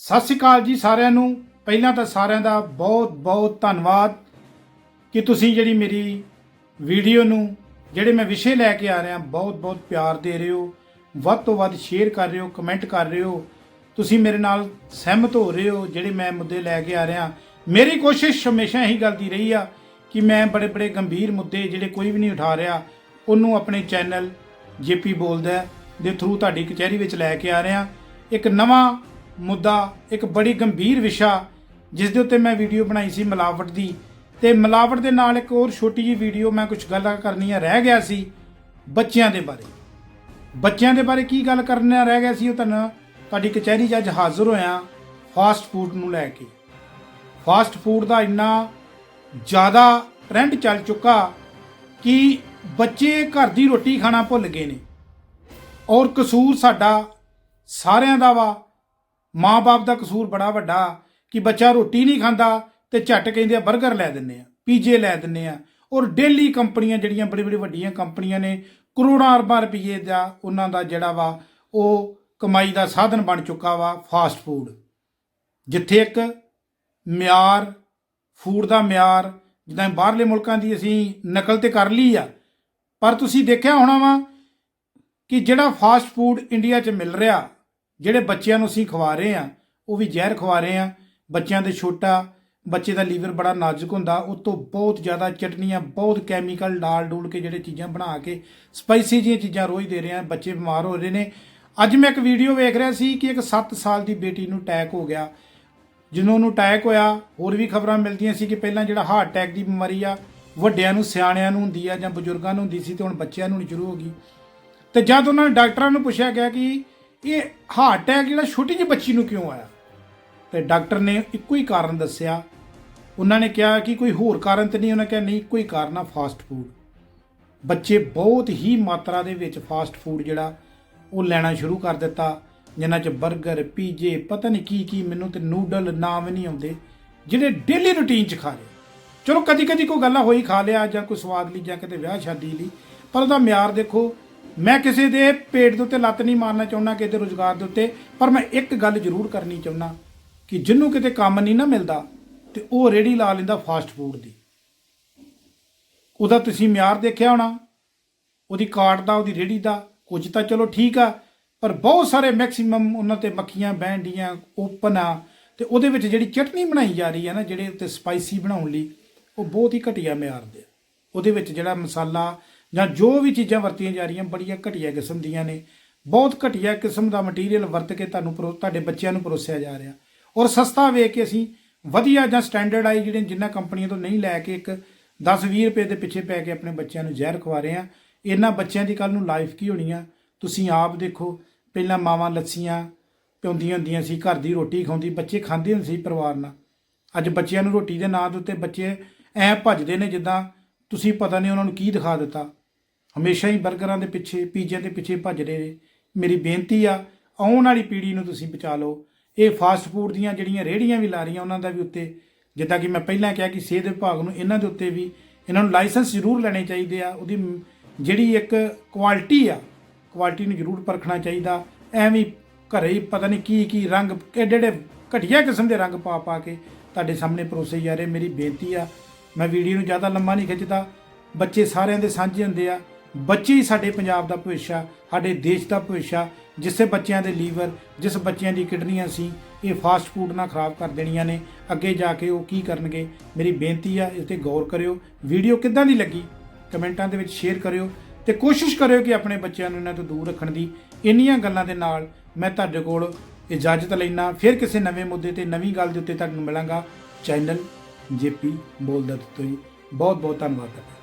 ਸਤਿ ਸ਼੍ਰੀ ਅਕਾਲ ਜੀ ਸਾਰਿਆਂ ਨੂੰ। ਪਹਿਲਾਂ ਤਾਂ ਸਾਰਿਆਂ ਦਾ ਬਹੁਤ ਬਹੁਤ ਧੰਨਵਾਦ ਕਿ ਤੁਸੀਂ ਜਿਹੜੀ ਮੇਰੀ ਵੀਡੀਓ ਨੂੰ, ਜਿਹੜੇ ਮੈਂ ਵਿਸ਼ੇ ਲੈ ਕੇ ਆ ਰਿਹਾ, ਬਹੁਤ ਬਹੁਤ ਪਿਆਰ ਦੇ ਰਹੇ ਹੋ। ਵੱਧ ਤੋਂ ਵੱਧ ਸ਼ੇਅਰ ਕਰ ਰਹੇ ਹੋ ਕਮੈਂਟ ਕਰ ਰਹੇ ਹੋ। ਤੁਸੀਂ ਮੇਰੇ ਨਾਲ ਸਹਿਮਤ ਹੋ ਰਹੇ ਹੋ, ਜਿਹੜੇ ਮੈਂ ਮੁੱਦੇ ਲੈ ਕੇ ਆ ਰਿਹਾ। ਮੇਰੀ ਕੋਸ਼ਿਸ਼ ਹਮੇਸ਼ਾ ਇਹੀ ਗੱਲ ਦੀ ਰਹੀ ਆ ਕਿ ਮੈਂ ਬੜੇ ਬੜੇ ਗੰਭੀਰ ਮੁੱਦੇ ਜਿਹੜੇ ਕੋਈ ਵੀ ਨਹੀਂ ਉਠਾ ਰਿਹਾ, ਉਹਨੂੰ ਆਪਣੇ ਚੈਨਲ ਜੇਪੀ ਬੋਲਦਾ ਦੇ ਥਰੂ ਤੁਹਾਡੀ ਕਚਹਿਰੀ ਵਿੱਚ ਲੈ ਕੇ ਆ ਰਿਹਾ। ਇੱਕ ਨਵਾਂ ਮੁੱਦਾ, ਇੱਕ ਬੜੀ ਗੰਭੀਰ ਵਿਸ਼ਾ ਜਿਸ ਦੇ ਉੱਤੇ ਮੈਂ ਵੀਡੀਓ ਬਣਾਈ ਸੀ ਮਿਲਾਵਟ ਦੀ। ਤੇ ਮਿਲਾਵਟ ਦੇ ਨਾਲ ਇੱਕ ਹੋਰ ਛੋਟੀ ਜਿਹੀ ਵੀਡੀਓ ਮੈਂ ਕੁਝ ਗੱਲਾਂ ਕਰਨੀਆਂ ਰਹਿ ਗਿਆ ਸੀ ਬੱਚਿਆਂ ਦੇ ਬਾਰੇ। ਬੱਚਿਆਂ ਦੇ ਬਾਰੇ ਕੀ ਗੱਲ ਕਰਨਾ ਰਹਿ ਗਿਆ ਸੀ ਉਹ ਤੁਹਾਨੂੰ ਤੁਹਾਡੀ ਕਚਹਿਰੀ 'ਚ ਅੱਜ ਹਾਜ਼ਰ ਹੋਇਆ ਫਾਸਟ ਫੂਡ ਨੂੰ ਲੈ ਕੇ। ਫਾਸਟ ਫੂਡ ਦਾ ਇੰਨਾ ਜ਼ਿਆਦਾ ਟ੍ਰੈਂਡ ਚੱਲ ਚੁੱਕਾ ਕਿ ਬੱਚੇ ਘਰ ਦੀ ਰੋਟੀ ਖਾਣਾ ਭੁੱਲ ਗਏ ਨੇ। ਔਰ ਕਸੂਰ ਸਾਡਾ ਸਾਰਿਆਂ ਦਾ ਵਾ। ਮਾਂ-ਬਾਪ ਦਾ ਕਸੂਰ ਬੜਾ ਵੱਡਾ ਕਿ ਬੱਚਾ ਰੋਟੀ ਨਹੀਂ ਖਾਂਦਾ ਤੇ ਝੱਟ ਕਹਿੰਦੇ ਆ 버ਗਰ ਲੈ ਦਿੰਨੇ ਆ, ਪੀਜੇ ਲੈ ਦਿੰਨੇ ਆ ਔਰ ਡੇਲੀ ਕੰਪਨੀਆਂ ਜਿਹੜੀਆਂ ਬੜੀ ਬੜੀ ਵੱਡੀਆਂ ਕੰਪਨੀਆਂ ਨੇ, ਕਰੋੜਾਂ ਅਰਬਾਂ ਰੁਪਏ ਦਾ ਉਹਨਾਂ ਦਾ ਜਿਹੜਾ ਵਾ ਉਹ ਕਮਾਈ ਦਾ ਸਾਧਨ ਬਣ ਚੁੱਕਾ ਵਾ ਫਾਸਟ ਫੂਡ ਜਿੱਥੇ ਇੱਕ ਮਿਆਰ ਫੂਡ ਦਾ ਮਿਆਰ, ਜਿੱਦਾਂ ਬਾਹਰਲੇ ਮੁਲਕਾਂ ਦੀ ਅਸੀਂ ਨਕਲ ਤੇ ਕਰ ਲਈ ਆ, ਪਰ ਤੁਸੀਂ ਦੇਖਿਆ ਹੋਣਾ ਵਾ ਕਿ ਜਿਹੜਾ ਫਾਸਟ ਫੂਡ ਇੰਡੀਆ 'ਚ ਮਿਲ ਰਿਹਾ ਜਿਹੜੇ ਬੱਚਿਆਂ ਨੂੰ ਅਸੀਂ ਖਵਾ ਰਹੇ ਆ ਉਹ ਵੀ ਜ਼ਹਿਰ ਖਵਾ ਰਹੇ ਆ ਬੱਚਿਆਂ ਦੇ ਛੋਟਾ, ਬੱਚੇ ਦਾ ਲੀਵਰ ਬੜਾ ਨਾਜ਼ੁਕ ਹੁੰਦਾ, ਉਹ ਤੋਂ ਬਹੁਤ ਜ਼ਿਆਦਾ ਚਟਨੀਆਂ, ਬਹੁਤ ਕੈਮੀਕਲ ਡਾਲ ਡੂਲ ਕੇ ਜਿਹੜੇ ਚੀਜ਼ਾਂ ਬਣਾ ਕੇ ਸਪਾਈਸੀ ਜਿਹੀਆਂ ਚੀਜ਼ਾਂ ਰੋਜ਼ ਦੇ ਰਹੇ ਆ ਬੱਚੇ ਬਿਮਾਰ ਹੋ ਰਹੇ ਨੇ। ਅੱਜ ਮੈਂ ਇੱਕ ਵੀਡੀਓ ਵੇਖ ਰਿਹਾ ਸੀ ਕਿ ਇੱਕ 7 ਸਾਲ ਦੀ ਬੇਟੀ ਨੂੰ ਅਟੈਕ ਹੋ ਗਿਆ। ਜਿਹਨੂੰ ਨੂੰ ਅਟੈਕ ਹੋਇਆ, ਹੋਰ ਵੀ ਖਬਰਾਂ ਮਿਲਦੀਆਂ ਸੀ ਕਿ ਪਹਿਲਾਂ ਜਿਹੜਾ ਹਾਰਟ ਅਟੈਕ ਦੀ ਬਿਮਾਰੀ ਆ, ਵੱਡਿਆਂ ਨੂੰ, ਸਿਆਣਿਆਂ ਨੂੰ ਹੁੰਦੀ ਆ ਜਾਂ ਬਜ਼ੁਰਗਾਂ ਨੂੰ ਹੁੰਦੀ ਸੀ ਤੇ ਹੁਣ ਬੱਚਿਆਂ ਨੂੰ ਨਹੀਂ ਸ਼ੁਰੂ ਹੋ ਗਈ। ਤੇ ਜਦ ਉਹਨਾਂ ਨੇ ਡਾਕਟਰਾਂ ਨੂੰ ਪੁੱਛਿਆ ਗਿਆ ਕਿ ਇਹ ਹਾਰਟ ਅਟੈਕ ਜਿਹੜਾ ਛੋਟੀ ਜਿਹੀ ਬੱਚੀ ਨੂੰ ਕਿਉਂ ਆਇਆ? ਤੇ ਡਾਕਟਰ ਨੇ ਇੱਕੋ ਹੀ ਕਾਰਨ ਦੱਸਿਆ। ਉਹਨਾਂ ਨੇ ਕਿਹਾ ਕਿ ਕੋਈ ਹੋਰ ਕਾਰਨ ਤੇ ਨਹੀਂ, ਉਹਨਾਂ ਕਿਹਾ ਨਹੀਂ ਇੱਕੋ ਹੀ ਕਾਰਨ ਆ ਫਾਸਟ ਫੂਡ ਬੱਚੇ ਬਹੁਤ ਹੀ ਮਾਤਰਾ ਦੇ ਵਿੱਚ ਫਾਸਟ ਫੂਡ ਜਿਹੜਾ, ਉਹ ਲੈਣਾ ਸ਼ੁਰੂ ਕਰ ਦਿੱਤਾ। ਜਿਨ੍ਹਾਂ 'ਚ 버ਗਰ ਪੀਜੇ ਪਤਾ ਨਹੀਂ ਕੀ ਕੀ ਮੈਨੂੰ ਤੇ ਨੂਡਲ ਨਾਮ ਨਹੀਂ ਆਉਂਦੇ, ਜਿਹੜੇ ਡੇਲੀ ਰੁਟੀਨ 'ਚ ਖਾ ਰਹੇ। ਚਲੋ ਕਦੀ ਕਦੀ ਕੋਈ ਗੱਲਾਂ ਹੋਈ ਖਾ ਲਿਆ ਜਾਂ ਕੋਈ ਸਵਾਦ ਲਈ ਜਾਂ ਕਿਤੇ ਵਿਆਹ ਸ਼ਾਦੀ ਲਈ, ਪਰ ਉਹਦਾ ਮਿਆਰ ਦੇਖੋ ਮੈਂ ਕਿਸੇ ਦੇ ਪੇਟ ਦੇ ਉੱਤੇ ਲੱਤ ਨਹੀਂ ਮਾਰਨਾ ਚਾਹੁੰਦਾ, ਕਿਸੇ ਦੇ ਰੋਜ਼ਗਾਰ ਦੇ ਉੱਤੇ, ਪਰ ਮੈਂ ਇੱਕ ਗੱਲ ਜ਼ਰੂਰ ਕਰਨੀ ਚਾਹੁੰਦਾ ਕਿ ਜਿਹਨੂੰ ਕਿਤੇ ਕੰਮ ਨਹੀਂ ਨਾ ਮਿਲਦਾ ਤੇ ਉਹ ਰੇੜੀ ਲਾ ਲੈਂਦਾ ਫਾਸਟ ਫੂਡ ਦੀ ਉਹਦਾ ਤੁਸੀਂ ਮਿਆਰ ਦੇਖਿਆ ਹੋਣਾ, ਉਹਦੀ ਕਾਟ ਦਾ, ਉਹਦੀ ਰੇੜੀ ਦਾ, ਕੁਝ ਤਾਂ ਚਲੋ ਠੀਕ ਆ, ਪਰ ਬਹੁਤ ਸਾਰੇ ਮੈਕਸਿਮਮ ਉਹਨਾਂ ਤੇ ਮੱਖੀਆਂ, ਬਹਿੰਡੀਆਂ, ਓਪਨ ਆ, ਤੇ ਉਹਦੇ ਵਿੱਚ ਜਿਹੜੀ ਚਟਨੀ ਬਣਾਈ ਜਾ ਰਹੀ ਹੈ ਨਾ, ਜਿਹੜੇ ਉੱਤੇ ਸਪਾਈਸੀ ਬਣਾਉਣ ਲਈ, ਉਹ ਬਹੁਤ ਹੀ ਘਟੀਆ ਮਿਆਰ ਦੇ ਆ। ਉਹਦੇ ਵਿੱਚ ਜਿਹੜਾ ਮਸਾਲਾ ਜਾਂ ਜੋ ਵੀ ਚੀਜ਼ਾਂ ਵਰਤੀਆਂ ਜਾ ਰਹੀਆਂ, ਬੜੀਆਂ ਘਟੀਆ ਕਿਸਮ ਦੀਆਂ ਨੇ। ਬਹੁਤ ਘਟੀਆ ਕਿਸਮ ਦਾ ਮਟੀਰੀਅਲ ਵਰਤ ਕੇ ਤੁਹਾਨੂੰ ਪਰੋ- ਤੁਹਾਡੇ ਬੱਚਿਆਂ ਨੂੰ ਪਰੋਸਿਆ ਜਾ ਰਿਹਾ। ਔਰ ਸਸਤਾ ਵੇਖ ਕੇ ਅਸੀਂ ਵਧੀਆ ਜਾਂ ਸਟੈਂਡਰਡ ਆਈ ਜਿਹੜੇ ਜਿੰਨਾ ਕੰਪਨੀਆਂ ਤੋਂ ਨਹੀਂ ਲੈ ਕੇ ਇੱਕ 10-20 ਰੁਪਏ ਦੇ ਪਿੱਛੇ ਪੈ ਕੇ ਆਪਣੇ ਬੱਚਿਆਂ ਨੂੰ ਜ਼ਹਿਰ ਖਵਾ ਰਹੇ ਆ ਇਹਨਾਂ ਬੱਚਿਆਂ ਦੀ ਕੱਲ ਨੂੰ ਲਾਈਫ ਕੀ ਹੋਣੀ ਆ? ਤੁਸੀਂ ਆਪ ਦੇਖੋ, ਪਹਿਲਾਂ ਮਾਵਾਂ ਲੱਸੀਆਂ ਪਿਉਂਦੀਆਂ ਹੁੰਦੀਆਂ ਸੀ, ਘਰ ਦੀ ਰੋਟੀ ਖਾਉਂਦੀ ਬੱਚੇ ਖਾਂਦੇ ਹੁੰਦੇ ਸੀ ਪਰਿਵਾਰ ਨਾਲ। ਅੱਜ ਬੱਚਿਆਂ ਨੂੰ ਰੋਟੀ ਦੇ ਨਾਂ ਦੇ ਉੱਤੇ ਬੱਚੇ ਐ ਭੱਜਦੇ ਨੇ ਜਿੱਦਾਂ ਤੁਸੀਂ ਪਤਾ ਨਹੀਂ ਉਹਨਾਂ ਨੂੰ ਕੀ ਦਿਖਾ ਦਿੱਤਾ। ਹਮੇਸ਼ਾ ਹੀ 버ਗਰਾਂ ਦੇ ਪਿੱਛੇ, ਪੀਜ਼ਿਆਂ ਦੇ ਪਿੱਛੇ ਭੱਜ ਰਹੇ। ਨੇ ਮੇਰੀ ਬੇਨਤੀ ਆ, ਆਉਣ ਵਾਲੀ ਪੀੜ੍ਹੀ ਨੂੰ ਤੁਸੀਂ ਬਚਾ ਲਓ। ਇਹ ਫਾਸਟ ਫੂਡ ਦੀਆਂ ਜਿਹੜੀਆਂ ਰੇਹੜੀਆਂ ਵੀ ਲਾ ਰਹੀਆਂ ਉਹਨਾਂ ਦਾ ਵੀ ਉੱਤੇ, ਜਿੱਦਾਂ ਕਿ ਮੈਂ ਪਹਿਲਾਂ ਕਿਹਾ ਕਿ ਸਿਹਤ ਵਿਭਾਗ ਨੂੰ ਇਹਨਾਂ ਦੇ ਉੱਤੇ ਵੀ ਇਹਨਾਂ ਨੂੰ ਲਾਇਸੈਂਸ ਜ਼ਰੂਰ ਲੈਣੇ ਚਾਹੀਦੇ ਆ। ਉਹਦੀ ਜਿਹੜੀ ਇੱਕ ਕੁਆਲਿਟੀ ਆ ਕੁਆਲਿਟੀ ਨੂੰ ਜ਼ਰੂਰ ਪਰਖਣਾ ਚਾਹੀਦਾ। ਐਵੇਂ ਹੀ ਘਰੇ ਹੀ ਪਤਾ ਨਹੀਂ ਕੀ ਕੀ ਰੰਗ ਕਿਹੜੇ ਜਿਹੜੇ ਘਟੀਆ ਕਿਸਮ ਦੇ ਰੰਗ ਪਾ ਪਾ ਕੇ ਤੁਹਾਡੇ ਸਾਹਮਣੇ ਪਰੋਸੇ ਜਾ ਰਹੇ। ਮੇਰੀ ਬੇਨਤੀ ਆ, ਮੈਂ ਵੀਡੀਓ ਨੂੰ ਜ਼ਿਆਦਾ ਲੰਮਾ ਨਹੀਂ ਖਿੱਚਦਾ। ਬੱਚੇ ਸਾਰਿਆਂ ਦੇ ਸਾਂਝੇ ਹੁੰਦੇ ਆ। ਬੱਚੇ ਹੀ ਸਾਡੇ ਪੰਜਾਬ ਦਾ ਭਵਿੱਖ ਆ, ਸਾਡੇ ਦੇਸ਼ ਦਾ ਭਵਿੱਖ ਆ ਜਿਸੇ ਬੱਚਿਆਂ ਦੇ ਲੀਵਰ, ਜਿਸ ਬੱਚਿਆਂ ਦੀ ਕਿਡਨੀਆਂ ਸੀ, ਇਹ ਫਾਸਟ ਫੂਡ ਨਾਲ ਖਰਾਬ ਕਰ ਦੇਣੀਆਂ ਨੇ, ਅੱਗੇ ਜਾ ਕੇ ਉਹ ਕੀ ਕਰਨਗੇ? ਮੇਰੀ ਬੇਨਤੀ ਆ, ਇਸ ਤੇ ਗੌਰ ਕਰਿਓ। ਵੀਡੀਓ ਕਿੱਦਾਂ ਦੀ ਲੱਗੀ? ਕਮੈਂਟਾਂ ਦੇ ਵਿੱਚ ਸ਼ੇਅਰ ਕਰਿਓ ਤੇ ਕੋਸ਼ਿਸ਼ ਕਰਿਓ ਕਿ ਆਪਣੇ ਬੱਚਿਆਂ ਨੂੰ ਇਹਨਾਂ ਤੋਂ ਦੂਰ ਰੱਖਣ ਦੀ। ਇੰਨੀਆਂ ਗੱਲਾਂ ਦੇ ਨਾਲ ਮੈਂ ਤੁਹਾਡੇ ਕੋਲ ਇਜਾਜ਼ਤ ਲੈਣਾ ਫਿਰ ਕਿਸੇ ਨਵੇਂ ਮੁੱਦੇ ਤੇ ਨਵੀਂ ਗੱਲ ਦੇ ਉੱਤੇ ਤੁਹਾਨੂੰ ਮਿਲਾਂਗਾ। ਚੈਨਲ ਜੇਪੀ ਬੋਲਦਾ ਤੋਂ ਬਹੁਤ ਬਹੁਤ ਧੰਨਵਾਦ ਤੁਹਾਡਾ।